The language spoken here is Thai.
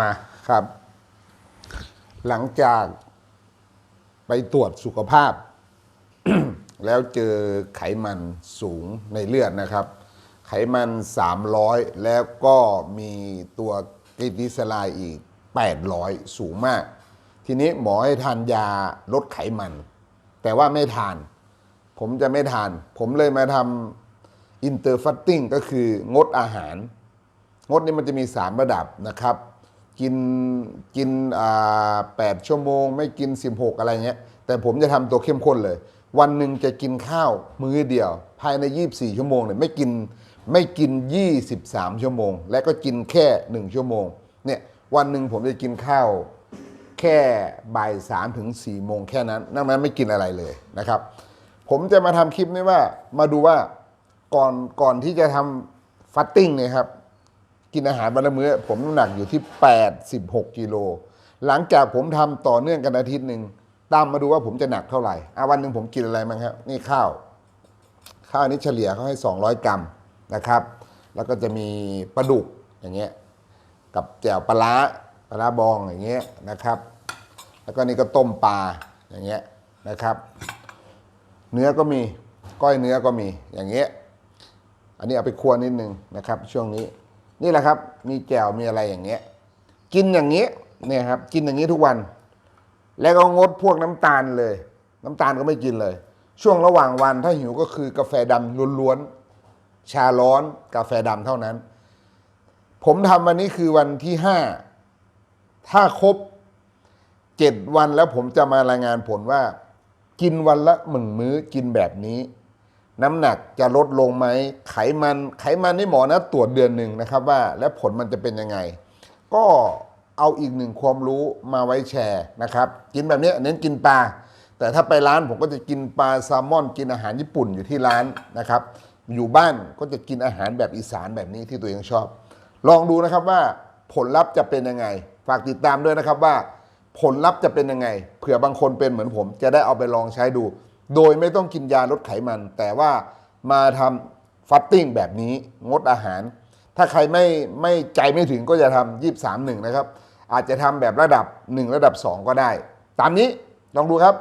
มาครับ หลังจากไปตรวจสุขภาพ แล้วเจอไขมันสูงในเลือดนะครับ ไขมัน 300 แล้วก็มีตัวกลิติสลายอีก 800 สูงมาก ทีนี้หมอให้ทานยาลดไขมัน แต่ว่าไม่ทาน ผมจะไม่ทาน ผมเลยมาทำอินเตอร์ฟัตติ้งก็คืองดอาหาร งดนี่มันจะมี 3 ระดับนะครับ กินกินอ่า8ชั่วโมง ไม่กิน 16 อะไรเงี้ย แต่ผมจะทำตัวเข้มข้นเลย วันหนึ่งจะกินข้าวมื้อเดียว ภายใน 24 ชั่วโมงเนี่ยไม่กินไม่กิน 23 ชั่วโมง และก็กินแค่ 1 ชั่วโมงเนี่ยวันหนึ่งผมจะกินข้าวแค่บ่ายสามถึงสี่โมงแค่นั้นนอกนั้นไม่กินอะไรเลยนะครับ ผมจะมาทำคลิปนี้ว่ามาดูว่าก่อนก่อนที่จะทำฟัตติ้งเนี่ยครับ กินอาหารวันละมื้อ ผมน้ำหนักอยู่ที่ 86กิโลหลังจากผมทำต่อเนื่องกันอาทิตย์หนึ่งตามมาดูว่าผมจะหนักเท่าไหร่อะวันหนึ่งผมกินอะไรบ้างครับนี่ข้าว ข้าวนี้เฉลี่ยเขาให้ 200 กรัมนะครับ แล้วก็จะมีปลาดุกอย่างเงี้ยกับแจ่วปลาปลาร้าบองอย่างเงี้ยนะครับ แล้วก็นี่ก็ต้มปลาอย่างเงี้ยนะครับ เนื้อก็มีก้อยเนื้อก็มีอย่างเงี้ยอันนี้เอาไปคั่วนิดนึงนะครับ ช่วงนี้ นี่แหละครับ มีแจ่วมีอะไรอย่างเงี้ย กินอย่างเงี้ยเนี่ยครับ กินอย่างนี้ทุกวัน แล้วก็งดพวกน้ำตาลเลย น้ำตาลก็ไม่กินเลย ช่วงระหว่างวันถ้าหิวก็คือกาแฟดำล้วนๆชาร้อนกาแฟดำเท่านั้น ผมทำวันนี้คือวันที่ห้าถ้าครบเจ็ดวันแล้วผมจะมารายงานผลว่า กินวันละหนึ่งมื้อกินแบบนี้ น้ำหนักจะลดลงไหมไขมันไขมันนี่หมอนะตรวจเดือนหนึ่งนะครับว่า แล้วผลมันจะเป็นยังไง ก็เอาอีกหนึ่งความรู้มาไว้แชร์นะครับ กินแบบนี้เน้นกินปลาแต่ถ้าไปร้านผมก็จะกินปลาแซลมอน กินอาหารญี่ปุ่นอยู่ที่ร้านนะครับ อยู่บ้านก็จะกินอาหารแบบอีสานแบบนี้ที่ตัวเองชอบ ลองดูนะครับว่าผลลัพธ์จะเป็นยังไง ฝากติดตามด้วยนะครับว่า ผลลัพธ์จะเป็นยังไงเผื่อบางคนเป็นเหมือนผม จะได้เอาไปลองใช้ดู โดยไม่ต้องกินยาลดไขมัน แต่ว่ามาทำฟัตติ้งแบบนี้งดอาหาร ถ้าใครไม่ไม่ใจไม่ถึงก็จะทำยี่สามหนึ่งนะครับ อาจจะทำแบบระดับ 1 ระดับ 2 ก็ได้ ตามนี้ลองดูครับ